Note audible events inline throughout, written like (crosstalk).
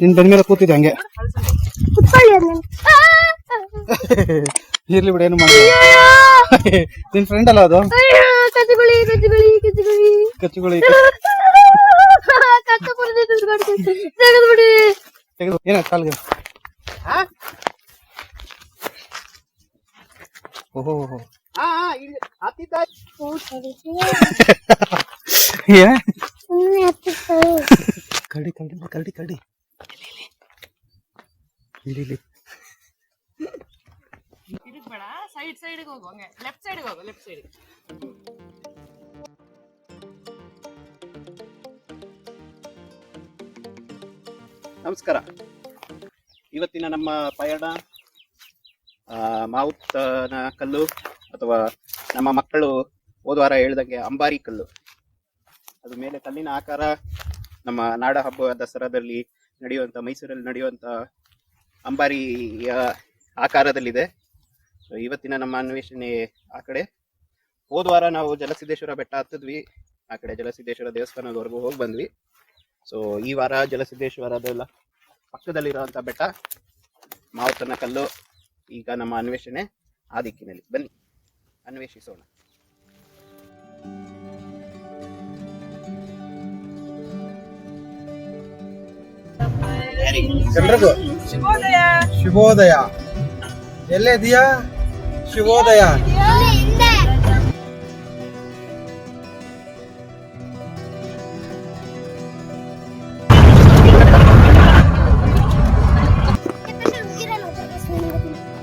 ನಿನ್ ಬೆನ್ ಮೇಲೆ ಕೂತಿದ್ದೆ ಹಂಗೆ. ಇರ್ಲಿ ಬಿಡ ಏನು ಮಾಡಿ ನಿನ್ ಫ್ರೆಂಡ್ ಅಲ್ಲ ಅದು? ಕಚ್ಚುಗುಳಿ ಏನ ಕಾಲ್ಗೆ? ಓಹೋ ಏ? ಕಡಿ ಕಡಿ ಕರಡಿ ಕರಡಿ ಇಲ್ಲಿ. ಇಲ್ಲಿ ತಿರುಗ್ಬೇಡ ಸೈಡ್ ಸೈಡ್ಗೆ ಹೋಗು ಹಂಗೆ. ಲೆಫ್ಟ್ ಸೈಡ್ಗೆ ಹೋಗು ಲೆಫ್ಟ್ ಸೈಡ್ ನಮಸ್ಕಾರ. ಇವತ್ತಿನ ನಮ್ಮ ಪಯಣ ಮಾವುತ್ತನ ಮಾವುತನ ಕಲ್ಲು ಅಥವಾ ನಮ್ಮ ಮಕ್ಕಳು ಹೋದ ವಾರ ಹೇಳಿದಂಗೆ ಅಂಬಾರಿ ಕಲ್ಲು. ಅದು ಮೇಲೆ ಕಲ್ಲಿನ ಆಕಾರ ನಮ್ಮ ನಾಡ ಹಬ್ಬ ದಸರಾದಲ್ಲಿ ನಡೆಯುವಂತ ಮೈಸೂರಲ್ಲಿ ನಡೆಯುವಂಥ ಅಂಬಾರಿಯ ಆಕಾರದಲ್ಲಿದೆ. ಇವತ್ತಿನ ನಮ್ಮ ಅನ್ವೇಷಣೆ ಆ ಕಡೆ. ಹೋದ ವಾರ ನಾವು ಜಲಸಿದ್ದೇಶ್ವರ ಬೆಟ್ಟ ಹತ್ತಿದ್ವಿ. ಆ ಕಡೆ ಜಲಸಿದ್ದೇಶ್ವರ ದೇವಸ್ಥಾನದವರೆಗೂ ಹೋಗಿ ಬಂದ್ವಿ. ಸೊ ಈ ವಾರ ಜಲಸಿದ್ದೇಶ್ವರದೆಲ್ಲ ಪಕ್ಕದಲ್ಲಿರುವಂಥ ಬೆಟ್ಟ, ಮಾವತನ ಕಲ್ಲು, ಈಗ ನಮ್ಮ ಅನ್ವೇಷಣೆ ಆ ದಿಕ್ಕಿನಲ್ಲಿ. ಬನ್ನಿ, ಅನ್ವೇಷಿಸೋಣ. ಎಲ್ರಿಗೂ ಶುಭೋದಯ ಶುಭೋದಯ ಎಲ್ಲಿದೆಯಾ ಶುಭೋದಯ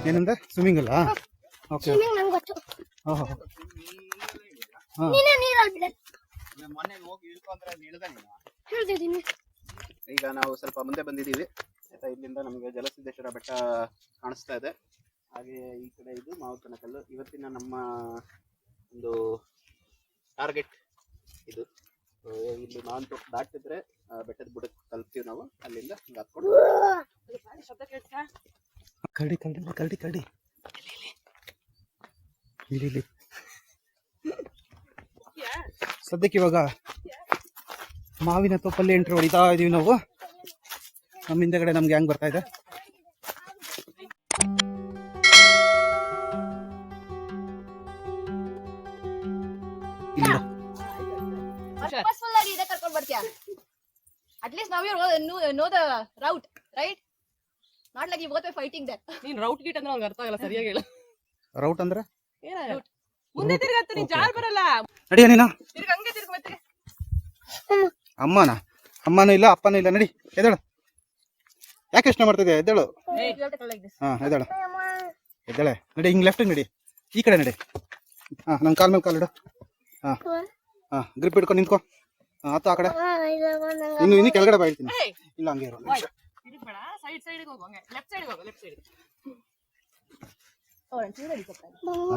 ಏನಂದ? ಸ್ವಿಮ್ಮಿಂಗ್ ಅಲ್ಲ? ಓಕೆ ಸ್ವಿಮ್ಮಿಂಗ್ ನಂಗೆ ಗೊತ್ತು. ಓಹೋ ಹಾ ನೀನೇ ನೀರಲ್ಲಿ ಬಿಡ ಮೊನ್ನೆ ಹೋಗಿ ಇಳ್ಕೊಂಡ್ರೆ ಇಳ್ದ ನೀನು. ಈಗ ನಾವು ಸ್ವಲ್ಪ ಮುಂದೆ ಬಂದಿದ್ದೀವಿ. ಆಯ್ತಾ ಇಲ್ಲಿಂದ ನಮಗೆ ಜಲಸಿದ್ದೇಶ್ವರ ಬೆಟ್ಟ ಕಾಣಿಸ್ತಾ ಇದೆ. ಹಾಗೆ ಈ ಕಡೆ ಇದು ಮಾವು ಕಲ್ಲು ಇವತ್ತಿನ ನಮ್ಮ ಒಂದು ಟಾರ್ಗೆಟ್ ಇದು. ಇಲ್ಲಿ ಮಾವನ್ ತೋಟ ದಾಟಿದ್ರೆ ಬೆಟ್ಟದ ಬುಡಕ್ಕೆ ತಲುಪ್ತೀವಿ ನಾವು. ಅಲ್ಲಿಂದ ಹಿಂಗೆ ಕರಡಿ ಕರಡಿ ಕರಡಿ ಕರಡಿ. ಇಲ್ಲಿ ಇಲ್ಲಿ. ಸದ್ಯಕ್ಕೆ ಇವಾಗ ಮಾವಿನ ತೋಪಲ್ಲಿ ಎಂಟ್ರಿ ಹೊಡಿತಾ ಇದೀವಿ ನಾವು. ನಮ್ಮ ಹಿಂದೆಗಡೆ ನಮ್ಗೆ ಹೆಂಗ್ ಬರ್ತಾ ಇದೆ? ಇಲ್ಲ. ಪರ್ಪಸ್ಫುಲ್ ಆಗಿ ಇದೆ ಕರ್ಕೊಂಡ್ ಬರ್ತೀಯ? ಅಟ್ಲೀಸ್ಟ್ ನಾವ್ you know the route right not like you both fighting that ನೀನ್ ರೌಟ್ ಗೀಟ್ ಅಂದ್ರೆ ಅವ್ನಿಗೆ ಅರ್ಥ ಆಗಲ್ಲ ಸರಿಯಾಗಿ ಹೇಳು. ರೌಟ್ ಅಂದ್ರೆ? ಮುಂದೆ ತಿರ್ಗತ್ತ ನೀನ್ ಜಾರ್ ಬರಲ್ಲ. ನಡಿಯ ನೀನಾ? ತಿರ್ಗ ಹಂಗೆ ತಿರ್ಗ ಮತ್ತೆ. ಅಮ್ಮನ? ಅಮ್ಮನೂ ಇಲ್ಲ ಅಪ್ಪನೂ ಇಲ್ಲ. ನಡಿ ಎದ್ದೇಳು. ಯಾಕೆ ಯೋಚನೆ ಮಾಡ್ತಿದ್ಯಾ ಎದ್ದೇಳು. ಹಾಂ ಎದ್ದೇಳು. ಎದ್ದೇಳೆ. ನಡಿ ಹಿಂಗೆ ಲೆಫ್ಟ್ ನಡಿ. ಈ ಕಡೆ ನಡಿ. ಹಾ ನಂಗೆ ಕಾಲ್ ಮೇಲೆ ಕಾಲಿಡು ಹಾಂ. ಹಾ ಗ್ರಿಪ್ ಇಟ್ಕೊಂಡು ನಿಂತ್ಕೊ. ಹಾಂ ಆತು ಆ ಕಡೆ. ಇನ್ನು ಇನ್ನು ಕೆಳಗಡೆ ಬಾಯ್ತೀನಿ ಇಲ್ಲ ಹಂಗೆ ಇರೋ ಅಷ್ಟೇ. ಸೈಡ್ ಸೈಡ್ಗೆ ಹೋಗು ಹಂಗೆ ಲೆಫ್ಟ್ ಸೈಡ್ಗೆ ಹೋಗು ಲೆಫ್ಟ್ ಸೈಡ್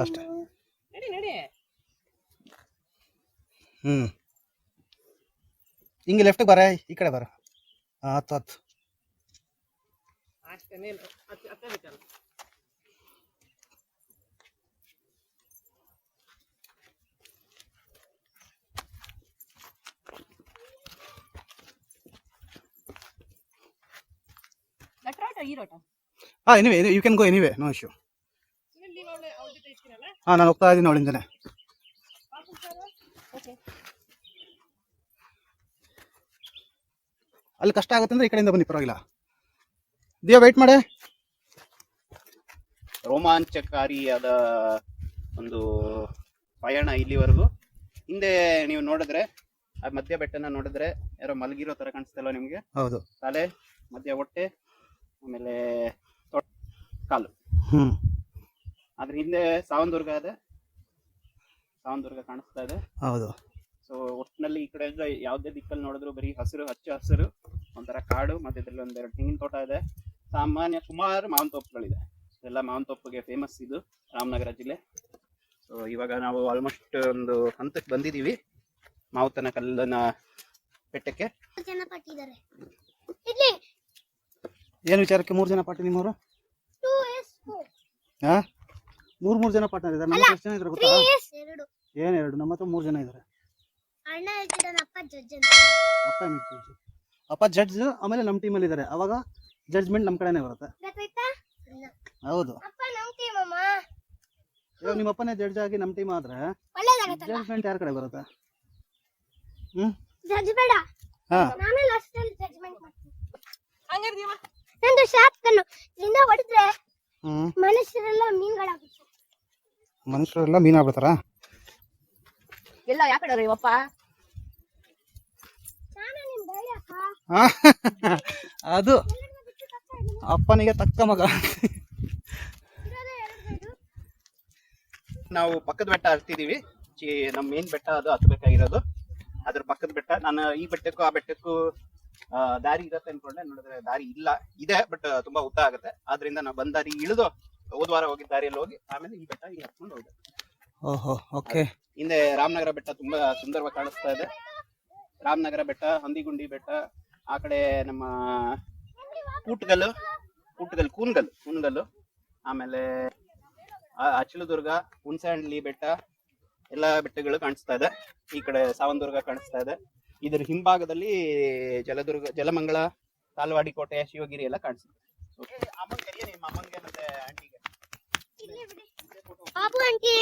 ಅಷ್ಟೇ ನಡಿ ನಡಿ ಹ್ಮ್ ಹಿಂಗೆ ಲೆಫ್ಟ್ ಬರ ಈ ಕಡೆ ಬರ. ಹಾ ಆತು ಆತು ಅಷ್ಟೇ ನೀನು ಅತ್ತೆ ಅತ್ತೆ ಬಿಟ್ಟಲ್ಲ ಲೆಫ್ಟ್ ರೈಟ್ ಈ ರೋಟ ಹಾ anyway you can go anyway no issue Sunil ನೀವು ಅವಳ ಅವ್ಳ ಜೊತೆ ಇರ್ತೀರಲ್ಲ? ಹಾ ನಾನು ಹೋಗ್ತಾ ಇದ್ದೀನಿ ಅವಳಿಂದನೆ. ಅಲ್ಲಿ ಕಷ್ಟ ಆಗುತ್ತೆ ಅಂದ್ರೆ ಈ ಕಡೆಯಿಂದ ಬನ್ನಿ ಪರವಾಗಿಲ್ಲ. ದಿಯಾ ವೆಯ್ಟ್ ಮಾಡೆ. ರೋಮಾಂಚಕಾರಿಯಾದ ಒಂದು ಪಯಣ ಇಲ್ಲಿವರೆಗೂ. ಹಿಂದೆ ನೀವು ನೋಡಿದ್ರೆ ಆ ಮಧ್ಯ ಬೆಟ್ಟನ ನೋಡಿದ್ರೆ ಯಾರೋ ಮಲಗಿರೋ ತರ ಕಾಣಿಸ್ತಲ್ಲ ನಿಮ್ಗೆ? ಹೌದು. ತಲೆ ಮಧ್ಯ ಹೊಟ್ಟೆ ಆಮೇಲೆ ಕಾಲು. ಹ್ಮ್. ಅದ್ರ ಹಿಂದೆ ಸಾವಂದುರ್ಗ ಇದೆ. ಸಾವಂದುರ್ಗ ಕಾಣಿಸ್ತಾ ಇದೆ. ಹೌದು. ಸೊ ಒಟ್ಟಿನಲ್ಲಿ ಈ ಕಡೆ ಯಾವುದೇ ದಿಕ್ಕಲ್ಲಿ ನೋಡಿದ್ರು ಬರೀ ಹಸಿರು ಹಚ್ಚ ಹಸಿರು ಒಂಥರ ಕಾಡು ಮತ್ತೆ ಇದ್ರಲ್ಲಿ ಒಂದೆರಡು ತೆಂಗಿನ ತೋಟ ಇದೆ. ಸಾಮಾನ್ಯ ಸುಮಾರು ಮಾವಿನ ತೋಪುಗಳಿದೆ. ಎಲ್ಲ ಮಾವಿನ ತೋಪಿಗೆ ಫೇಮಸ್ ಇದು ರಾಮನಗರ ಜಿಲ್ಲೆ. ಸೊ ಇವಾಗ ನಾವು ಆಲ್ಮೋಸ್ಟ್ ಒಂದು ಹಂತಕ್ಕೆ ಬಂದಿದ್ದೀವಿ. ಮಾವುತನ ಕಲ್ಲನ ಬೆಟ್ಟಕ್ಕೆ. ಜನ ಪಟ್ಟಿದ್ದಾರೆ ಇಲ್ಲಿ ಏನು ವಿಚಾರಕ್ಕೆ ಮೂರು ಜನ ಪಾರ್ಟಿ ನಿಮ್ಮವರು? ಟೂ ಎಸ್ ಹಾ? ಮೂರ್ ಮೂರ್ ಜನ ಪಾರ್ಟ್ನರ್ ಇದ್ದಾರೆ. ನಮ್ಮ ಎಷ್ಟು ಜನ ಇದ್ದಾರೆ ಗೊತ್ತಾ? ಏನ್ ಎರಡು? ನಮ್ಮ ಹತ್ರ ಮೂರ್ ಜನ ಇದ್ದಾರೆ. ಅಣ್ಣ ಹೇಳ್ತಿದ್ದಾನೆ ಅಪ್ಪ ಜಡ್ಜ್ ಅಂತ. ಅಪ್ಪ ಏನ್? ಅಪ್ಪ ಜಡ್ಜ್ ಆಮೇಲೆ ನಮ್ಮ ಟೀಮಲ್ಲಿ ಇದ್ದಾರೆ ಅವಾಗ ಜಡ್ಜ್ಮೆಂಟ್ ನಮ್ಮ ಕಡೆನೇ ಬರುತ್ತೆ. ಗೊತ್ತಾಯ್ತಾ? ಹೌದು. ಅಪ್ಪ ನಮ್ ಟೀಮ್ ಅಮ್ಮ. ಇವಾಗ ನಿಮ್ಮ ಅಪ್ಪನೇ ಜಡ್ಜ್ ಆಗಿ ನಮ್ಮ ಟೀಮ್ ಆದ್ರೆ ಒಳ್ಳೇದಾಗತ್ತಲ್ಲ? ಜಡ್ಜ್ಮೆಂಟ್ ಯಾರ ಕಡೆ ಬರುತ್ತೆ? ಹ್ಮ್? ಜಡ್ಜ್ ಬೇಡ. ಹಾ. ನಾನೇ ಲಾಸ್ಟ್ ಅಲ್ಲಿ ಜಡ್ಜ್ಮೆಂಟ್ ಮಾಡ್ತೀನಿ. ಹಂಗಾರೆ ನಂದು ಶಾರ್ಪ್ ಕಣ್ಣು ಇದರಿಂದ ಹೊಡೆದ್ರೆ ಹ್ಮ್. ಮನುಷ್ಯರೆಲ್ಲ ಮೀನ್ ಮನುಷ್ಯರೆಲ್ಲ ಮೀನಾಗ್ಬಿಡ್ತಾರ? ಎಲ್ಲ ಯಾ ಕಡೆ ಇವಪ್ಪ ನಾನು ನಿಮ್ ಧೈರ್ಯ ಅಕ್ಕ ಅದು ಅಪ್ಪನಿಗೆ ತಕ್ಕ ಮಗ. ನಾವು ಪಕ್ಕದ ಬೆಟ್ಟ ಹತ್ತಿದೀವಿ ನಮ್ಮ ಮೇನ್ ಬೆಟ್ಟ ಅದು ಹತ್ತಬೇಕಾಗಿರೋದು ಅದ್ರ ಪಕ್ಕದ ಬೆಟ್ಟ. ನಾನು ಈ ಬೆಟ್ಟಕ್ಕೂ ಆ ಬೆಟ್ಟಕ್ಕೂ ದಾರಿ ಇರತ್ತೆ ಅನ್ಕೊಂಡೆ. ನೋಡಿದ್ರೆ ದಾರಿ ಇಲ್ಲ. ಇದೆ ಬಟ್ ತುಂಬಾ ಉದ್ದ ಆಗುತ್ತೆ. ಆದ್ರಿಂದ ನಾವು ಬಂದ ದಾರಿ ಇಳಿದು ಹೋದ್ವಾರ ಹೋಗಿ ಹೋಗಿದ್ದ ದಾರಿಯಲ್ಲಿ ಹೋಗಿ ಆಮೇಲೆ ಈ ಬೆಟ್ಟ ಹಿಂಗೆ ಹತ್ಕೊಂಡು ಹೋಗಿದೆ ಓಹೋ ಓಕೆ. ಹಿಂದೆ ರಾಮನಗರ ಬೆಟ್ಟ ತುಂಬಾ ಸುಂದರವಾಗಿ ಕಾಣಿಸ್ತಾ ಇದೆ. ರಾಮನಗರ ಬೆಟ್ಟ ಹಂದಿಗುಂಡಿ ಬೆಟ್ಟ ಆ ಕಡೆ ನಮ್ಮ ಕೂಟ್ಗಲ್ಲು ಕೂಟ್ಗಲ್ ಕೂನ್ಗಲ್ ಕೂನ್ಗಲ್ಲು ಆಮೇಲೆ ಅಚಲದುರ್ಗ ಹುಣಸಹಳ್ಳಿ ಬೆಟ್ಟ ಎಲ್ಲ ಬೆಟ್ಟಗಳು ಕಾಣಿಸ್ತಾ ಇದೆ. ಈ ಕಡೆ ಸಾವಂದುರ್ಗ ಕಾಣಿಸ್ತಾ ಇದೆ. ಇದರ ಹಿಂಭಾಗದಲ್ಲಿ ಜಲದುರ್ಗ ಜಲಮಂಗಳ ತಾಲ್ವಾಡಿ ಕೋಟೆ ಶಿವಗಿರಿ ಎಲ್ಲ ಕಾಣಿಸುತ್ತೆ. ಅಮ್ಮನ್ ಕರಿಯ ನಿಮ್ಮ ಅಮ್ಮನ್ಗೆ ಮತ್ತೆ ಆಂಟಿಗೆ. ಬಾಬು ಆಂಟಿ.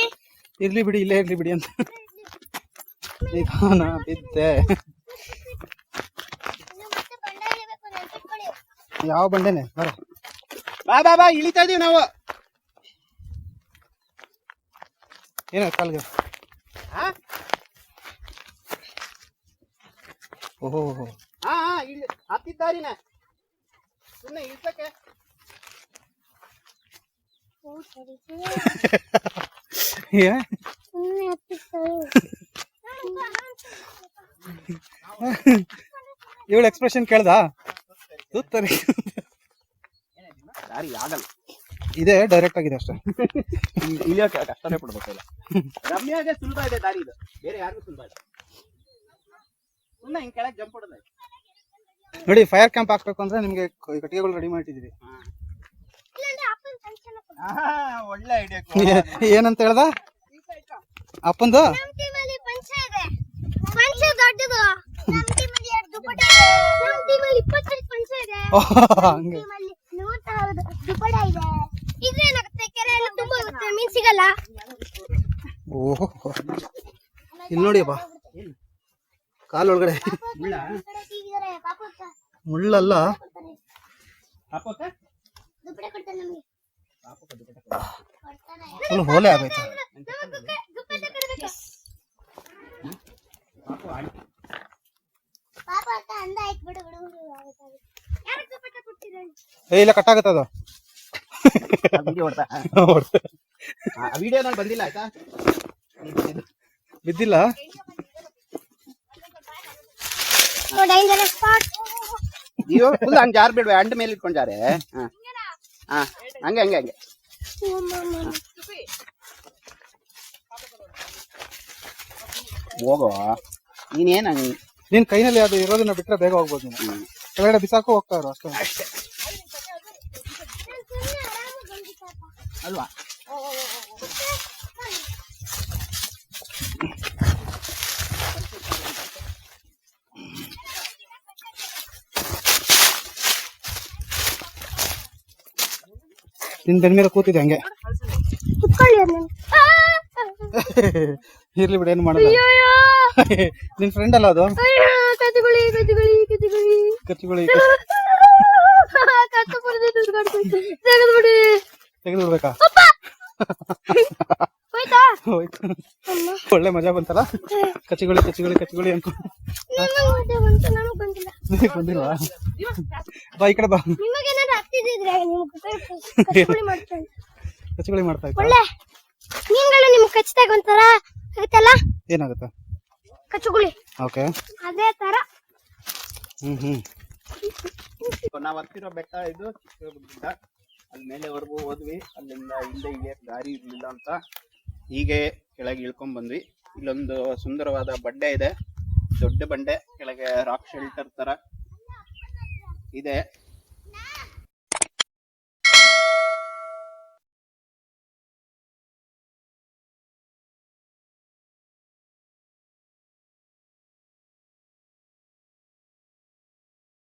ಇರ್ಲಿ ಬಿಡಿ ಇಲ್ಲೇ ಇರ್ಲಿ ಬಿಡಿ ಅಂತ. ನಿಧಾನ ಬಿದ್ದೆ ಇನ್ನು ಮತ್ತೆ ಬಂಡ ಇಳಿಬೇಕು ನೆನ್ಪಿಟ್ಕೊಳ್ಳಿ ಯಾವ ಬಂಡೆನೆ? ಬರ. ಬಾ ಬಾ ಬಾ ಇಳಿತಾ ಇದೀವಿ ನಾವು. ಏನ ಕಾಲ್ಗೆ. ಓಹೋ. ಹಾ ಹಾ ಇಲ್ಲಿ ಹತ್ತಿದ್ದಾರಿನ ಸುಮ್ಮನೆ ಇಳಿಸಕ್ಕೆ. ಏ? ಇವಳ ಎಕ್ಸ್ಪ್ರೆಷನ್ ಕೇಳ್ದಾ? ತೂತ್ತರಿ ದಾರಿ ಆಗಲ್ಲ. ಇದೆ ಡೈರೆಕ್ಟ್ ಆಗಿದೆ ಅಷ್ಟೇ. ಇಳಿಯೋಕೆ ಕಷ್ಟನೇ ಪಡ್ಬೇಕಲ್ಲ ರಮ್ಯಾಗೆ ಸುಲಭ ಇದೆ ದಾರಿ ಇದು. ಬೇರೆ ಯಾರಿಗೂ ಸುಲಭ ಇಲ್ಲ. ಸುಮ್ಮನೆ ಹಿಂಗೆ ಕೆಳಗೆ ಜಂಪ್ ಹೊಡೆದ ನೋಡಿ ಫೈರ್ ಕ್ಯಾಂಪ್ ಹಾಕ್ಬೇಕು ಅಂದ್ರೆ ನಿಮ್ಗೆ ಕಟ್ಟಿಗೆಗಳು ರೆಡಿ ಟೆನ್ಷನ್ ಒಳ್ಳೆ ಐಡಿಯಾ ಏನಂತ ಹೇಳ್ದ? ಅಪ್ಪಂದು? ಪಂಚ ದೊಡ್ಡದು. ಹಂಗೆ. ಮೀನ್ ಸಿಗಲ್ಲ. ಓಹೋ. ಇಲ್ಲಿ ನೋಡಿ ಅಪ್ಪ. ಕಾಲ್ ಒಳಗಡೆ. ಮುಳ್ಳಲ್ಲ? ಹೋಲೆ ಆಗೈತೆ ದುಪ್ಪಟ ಕೊಡ್ಬೇಕು ಪಾಪ ಅಂತ ಅಂದ ಆಯ್ತು ಬಿಡು ಬಿಡು ಬಿಡು ಯಾರು ದುಪ್ಪಟ ಕೊಡ್ತೀರ ಏ ಇಲ್ಲ ಕಟ್ಟಾಗತ್ತ ಅದು ವಿಡಿಯೋ ನಾನು ಬಂದಿಲ್ಲ ಆಯ್ತಾ? ಬಿದ್ದಿಲ್ಲ? ಫುಲ್ ಹಂಗೆ ಜಾರ್ ಬಿಡ್ವೆ ಅಂಡ್ ಮೇಲೆ ಇಟ್ಕೊಂಡು ಜಾರೆ ಹಾ. ಹಾ ಹಂಗೆ ಹಂಗೆ ಹಂಗೆ. ಹೋಗೋ ನೀನೇನ ನೀನ್? ಕೈನಲ್ಲಿ ಅದು ಇರೋದನ್ನ ಬಿಟ್ರೆ ಬೇಗ ಹೋಗ್ಬೋದು ನೀನು. ಕೆಳಗಡೆ ಬಿಸಾಕು ಹೋಗ್ತಾ ಇರೋ ಅಷ್ಟೇ. ಅಲ್ವಾ? ನಿನ್ ಬೆನ್ ಮೇಲೆ ಕೂತಿದೆ ಹಂಗೆ? ಇರ್ಲಿ ಬಿಡಿ ಏನ್ ಮಾಡೋದು? ನಿನ್ ಫ್ರೆಂಡ್ ಅಲ್ಲ ಅದು? ಕತ್ತಿಗುಳಿ ಕತ್ತುಗುಳಿ (laughs) ಕತ್ತುಗುಳಿ ಕಚ್ಚಿಗುಳಿ ಕತ್ತು ತೆಗೆದು ಬಿಡ್ಬೇಕಾ ಹೋಯ್ತಾ. ಹೋಯ್ತು ಒಳ್ಳೆ ಮಜಾ ಬಂತಲ್ಲ? ಕಚ್ಚಿಗುಳಿ ಕಚ್ಚಿಗುಳಿ ಕಚ್ಚಿಗುಳಿ ಅಂತ ಬಂದಿಲ್ಲ. (laughs) ಬಾ ಈ ಕಡೆ ಬಾ. ಕಚ್ಚಿಗುಳಿ ಮಾಡ್ತಾ ಒಳ್ಳೆ. ಮೀನ್ಗಳು ನಿಮ್ಗೆ ಕಚ್ಚಿದಾಗ ಒಂಥರ ಆಗುತ್ತಲ್ಲ ಏನಾಗುತ್ತೆ? ಕಚ್ಚುಗುಳಿ. ಓಕೆ. ಅದೇ ತರ. ಹ್ಮ್ ಹ್ಮ್. ನಾವ್ ಹತ್ತಿರೋ ಬೆಟ್ಟ ಇದು ಅಲ್ಲಿ ಮೇಲೆವರೆಗೂ ಹೋದ್ವಿ. ಅಲ್ಲಿಂದ ಹಿಂದೆ ಹೀಗೆ ದಾರಿ ಇರಲಿಲ್ಲ ಅಂತ ಹೀಗೆ ಕೆಳಗೆ ಇಳ್ಕೊಂಡ್ ಬಂದ್ವಿ. ಇಲ್ಲೊಂದು ಸುಂದರವಾದ ಬಂಡೆ ಇದೆ. ದೊಡ್ಡ ಬಂಡೆ. ಕೆಳಗೆ ರಾಕ್ ಶೆಲ್ಟರ್ ತರ ಇದೆ.